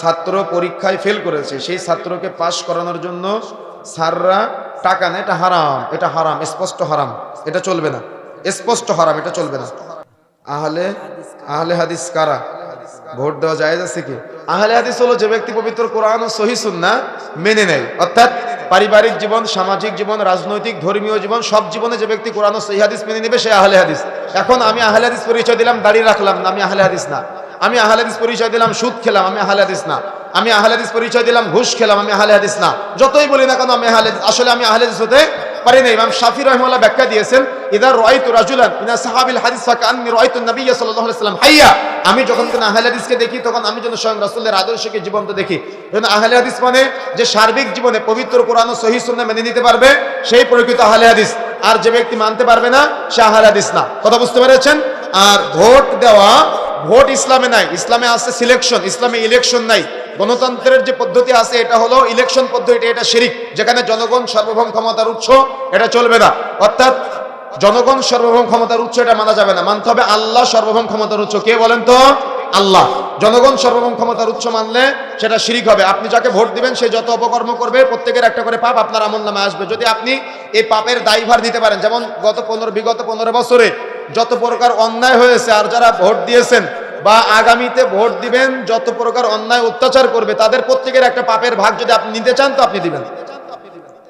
ছাত্র পরীক্ষায় ফেল করেছে, সেই ছাত্রকে পাশ করানোর জন্য স্যাররা টাকা নেয়, এটা হারাম এটা হারাম, স্পষ্ট হারাম, এটা চলবে না, স্পষ্ট হারাম, এটা চলবে না। আহলে আহলে হাদিস কারা? ভোট দেওয়া যায় আছে কি? আহলে হাদিস হলো যে ব্যক্তি পবিত্র কোরআন ও সহি সুন্নাহ মেনে নেয়, অর্থাৎ পারিবারিক জীবন, সামাজিক জীবন, রাজনৈতিক, ধর্মীয় জীবন, সব জীবনে যে ব্যক্তি কোরআন ও সহি হাদিস মেনে নেবে, সে আহলে হাদিস। এখন আমি আহলে হাদিস পরিচয় দিলাম, দাঁড়িয়ে রাখলাম না, আমি আহলে হাদিস না। আমি আহলে পরিচয় দিলাম, সুদ খেলাম, আমি আহলে হাদিস না। আমি আহলে হাদিস পরিচয় দিলাম, ঘুষ খেলাম, আমি আহলে হাদিস না। যতই বলি না কেন, আমি আহলে আসলে আমি আহলে হাদিস হতে পারি না। ইমাম শাফি রহমাল্লাহ ব্যাখ্যা দিয়েছেন ইদার রাইতু রাজুলান মিনা সাহাবিল হাদিস ফাকান্নি রাইতু নবী সাল্লাল্লাহু আলাইহি সাল্লাম হাইয়া। আমি যখন কোন আহলে হাদিসকে দেখি, তখন আমি যেন স্বয়ং রাসূলের আদর্শকে জীবন্ত দেখি। যেন আহলে হাদিস মানে যে সার্বিক জীবনে পবিত্র কোরআন ও সহিহ সুন্নাহ মেনে নিতে পারবে, সেই প্রকৃত আহলে হাদিস। আর যে ব্যক্তি মানতে পারবে না, সে আহলে হাদিস না। কথা বুঝতে পেরেছেন? আর ভোট দেওয়া ভোট ইসলামে নাই, ইসলামে আছে সিলেকশন ইসলামে ইলেকশন নাই। গণতন্ত্রের যে পদ্ধতি আছে, এটা হলো ইলেকশন পদ্ধতি, এটা শিরিক, যেখানে জনগণ সর্বভৌম ক্ষমতার উৎস, এটা চলবে না। অর্থাৎ জনগণ সর্বভৌম ক্ষমতার উৎস, এটা মানা যাবে না। মানতে হবে আল্লাহ সর্বভৌম ক্ষমতার উৎস। কে বলেন তো? আল্লাহ। জনগণ সর্বভৌম ক্ষমতার উৎস মানলে সেটা শিরিক হবে। আপনি যাকে ভোট দিবেন, সে যত অপকর্ম করবে, প্রত্যেকের একটা করে পাপ আপনার আমল নামে আসবে। যদি আপনি এই পাপের দায়ভার দিতে পারেন, যেমন গত পনেরো, বিগত পনেরো বছরে যত প্রকার অন্যায় হয়েছে আর যারা ভোট দিয়েছেন বা আগামীতে ভোট দিবেন, যত প্রকার অন্যায় অত্যাচার করবে, তাদের প্রত্যেকের একটা পাপের ভাগ যদি আপনি নিতে চান, তো আপনি দিবেন।